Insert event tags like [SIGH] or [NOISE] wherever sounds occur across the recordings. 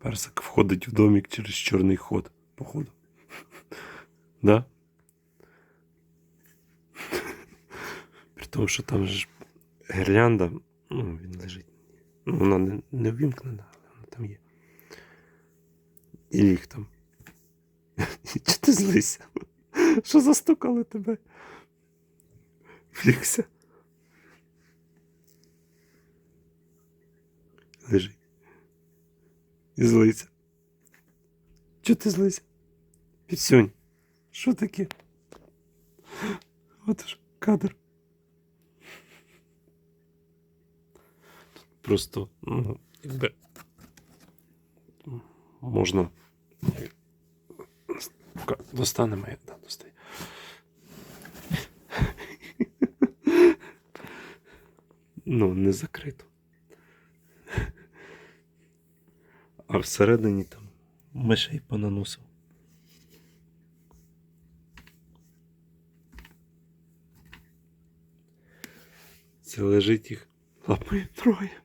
Персик входить в домик через чорний ход, походу. [LAUGHS] Да? [LAUGHS] При тому, що там ж гірлянда, ну, він лежить. Ну, вона не, не ввімкнена, але вона там є. І ліг там. [LAUGHS] Чи ти злися? Що застукали тебе? Влігся. Лежить. І злиться. Чого ти злися? Підсюнь. Що таке? От ж кадр. Просто, ну, якби можна. Ка- Достанемо, да, достаю. Ну, не закрито. А всередині там мишей понаносив. Це лежить їх лапає троє.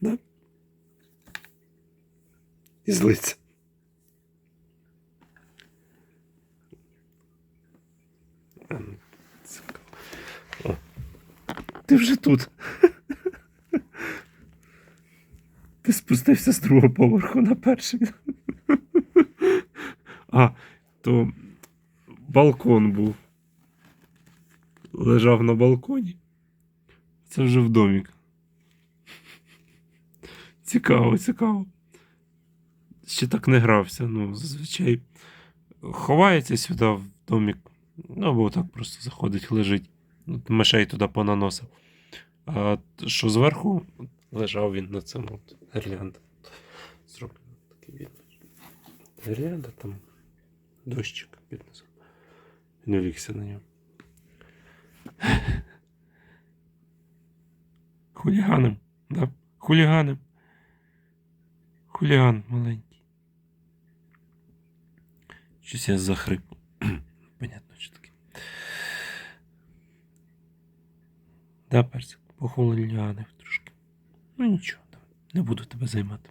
Да? І злиться. Цікаво. Ти вже тут. Ти спустився з другого поверху на перший. А, то балкон був. Лежав на балконі. Це вже в домік. Цікаво, цікаво. Ще так не грався. Ну, зазвичай ховається сюди в домік. Ну, або так просто заходить, лежить. Ну, Мишей туди понаносив. А що зверху лежав він на цьому от гірлянда. Зроблено такий від. Гірлянда там дощик під низом. Він улігся на нього. Хуліганом, да? Хуліганом. Хуліган маленький. Щось я захрип. [CLEARS THROAT] Понятно, що таке. Да, персик, похуліганив трошки. Ну нічого, не буду тебе займати.